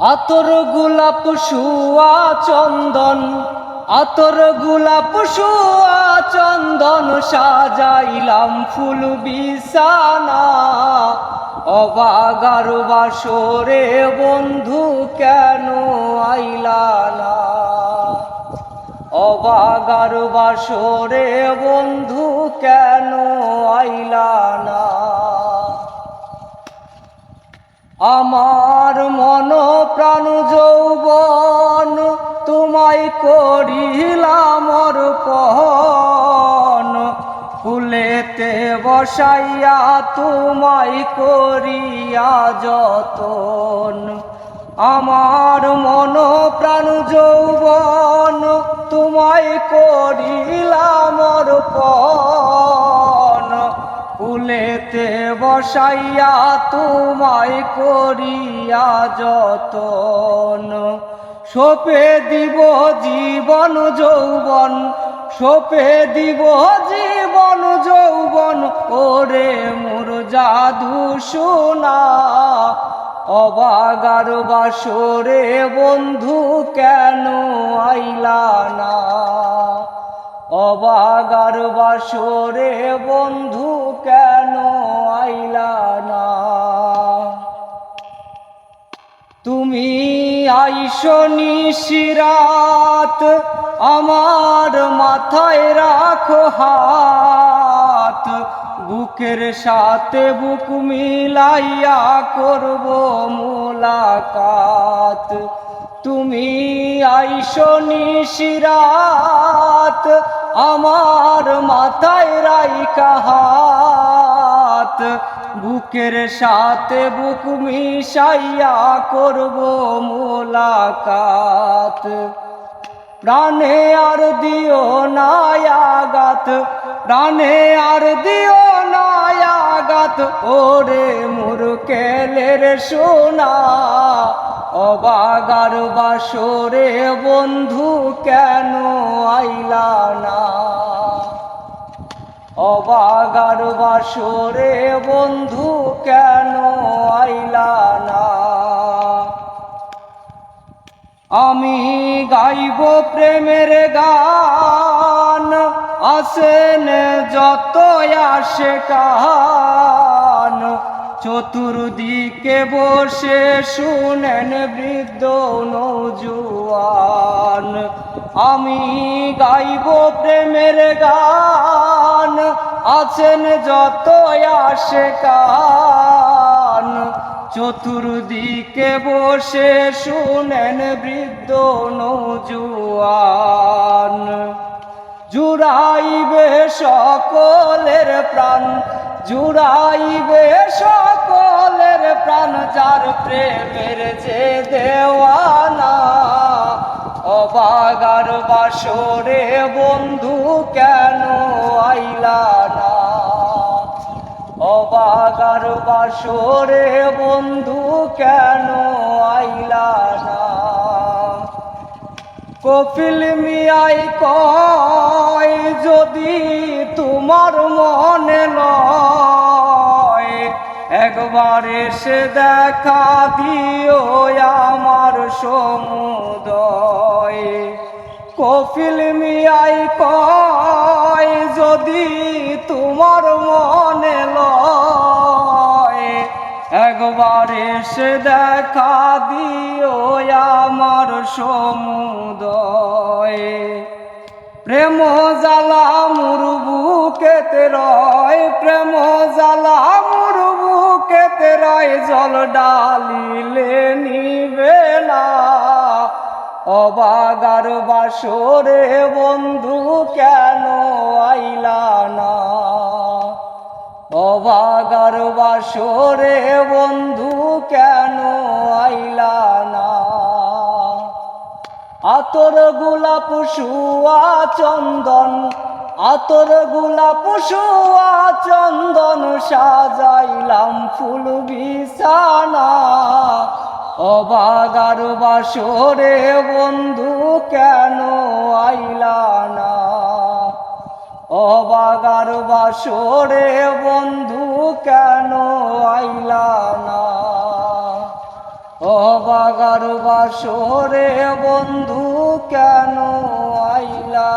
আতর গোলাপ শুয়া চন্দন, আতর গোলাপ শুয়া চন্দন সাজাইলাম ফুল বিছানা। অবাগার বাসরে বন্ধু কেন আইলা না? অবাগার বাসরে বন্ধু কেন আইলা না? আমার মন প্রাণ যৌবন, তোমায় করিলাম অর্পণ। ফুলেতে বসাইয়া তোমায় করিয়া যতন। আমার মন প্রাণ যৌবন, তোমায় করিলাম অর্পণ। ফুলেতে বসাইয়া তোমায় করিয়া যতন। সোপে দিব জীবন, যৌবন, সোপে দিব জীবন, যৌবন। ওরে মোর জাদু সোনা, অবাগার বাসরে বন্ধু কেন আইলা না? অবাগার বাসরে বন্ধু কেন আইলা না? তুমি আইসো নিশিরাত আমার মাথায় রাখো হাত। বুকের সাথে বুক মিলাইয়া করব মোলাকাত। তুমি আইসো নিশিরাত আমার মাথায় রাইকা হাত, বুকের সাথে বুক মিশাইয়া করব মোলাকাত। প্রাণে আর দিও নায়াগাত প্রাণে আর দিও নায়াগাত ওরে মোর কেলের সোনা অবাগার বাসরে বন্ধু কেন আইলা না? অবাগার বাসরে বন্ধু কেন আইলা না? আমি গাইব প্রেমের গান, আসেন যত আসে কান। চতুর্দিকে বসে শুনেন বৃদ্ধ নৌজুয়ান, আমি গাইব প্রেমের গান, আছেন যত আসে কান চতুর্দিকে বসে শুনেন বৃদ্ধ নৌজুয়ান, জুড়াইবে সকলের প্রাণ। জুড়াইবে সকলের প্রাণ যার প্রেমের যে দেওয়ানা। অবাগার বাসরে বন্ধু কেন আইলা না অবাগার বাসরে বন্ধু কেন আইলা না কপিল মিয়াই কয়, যদি তোমার মনে লয়, একবার এসে দেখা দিও আমার সমুদয়। কপিল মিয়াই কয়, যদি তোমার মনে একবার এসে দেখা দিও আমার সমুদয়। প্রেম জ্বালা মুরবুকেতে রয়, প্রেম জ্বালা মুরবুকেতে রয়, জল ডালিলে নিবে না। অবাগার বাসরে বন্ধু কেন অবাগার বাসরে বন্ধু কেন আইলা না? আতর গোলাপ শুয়া চন্দন, আতর গোলাপ শুয়া চন্দন সাজাইলাম ফুল বিছানা। অবাগার বাসরে বন্ধু কেন আইলা অবাগার বাসরে বন্ধু কেন আইলা না? অবাগার বাসরে বন্ধু কেন আইলা